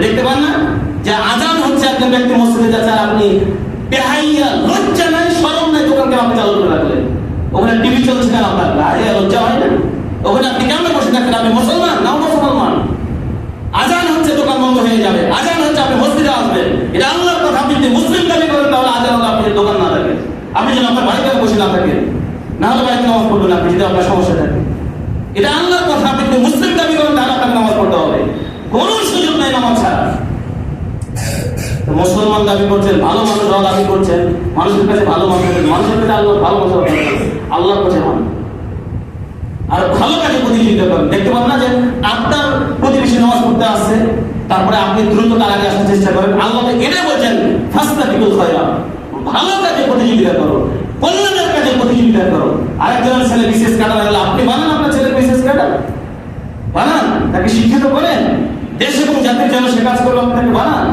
দেখতে পান না? যে আজান হচ্ছে একজন ব্যক্তি মসজিদে যাচ্ছে আর আপনি বেহাইয়া, লজ্জা নাই, শরম নাই, দোকানকে আপনি চালু করে রাখলেন। ওখানে টিভি চলছে কেন আপনার? আরে, লজ্জা হয় না। ওখানে আপনি কেমন বসে থাকবেন আপনি মুসলমান? নাও মুসলমান। আজান হচ্ছে, দোকান বন্ধ হয়ে যাবে। আজান হচ্ছে, আপনি মসজিদে আসবেন। এটা আল্লাহর কথা। আপনি মুসলিম দাবি করেন, তাহলে আজান হলে আপনি দোকান না থাকেন। আপনি যেন আপনার বাড়িতে বসে না থাকেন, না হলে বাড়িতে নামাজ পড়বেন আপনি, যদি আপনার সমস্যা থাকে। এটা আল্লাহর কথা। আপনি মুসলিম দাবি করেন, তাহলে আপনাকে নামাজ পড়তে হবে কোনো সুযোগ নেই নামাজ ছাড়া তো মুসলমান দাবি করছেন, ভালো মানুষ হওয়া দাবি করছেন, মানুষের কাছে ভালো মানুষ মানুষের কাছে আল্লাহ ভালো মানুষ আল্লাহর কাছে হন। আর ভালো কাজে প্রতিযোগিতা করেন। দেখতে পান না যে আপনার প্রতিবেশী নামাজ পড়তে আসছে, তারপরে আপনি দ্রুত তার আগে আসার চেষ্টা করেন। আল্লাহ তো এটা বলছেন ফাস্তা বিকুল খয়রা ভালো কাজে প্রতিযোগিতা করো, কল্যাণের কাজে প্রতিযোগিতা করো। আরেকজনের ছেলে বিশেষ কাটা হলে আপনি বানান আপনার ছেলের বিশেষ কাটা বানান, তাকে শিক্ষিত করেন। দেশ এবং জাতির জন্য সে কাজ করল আপনাকে বানান।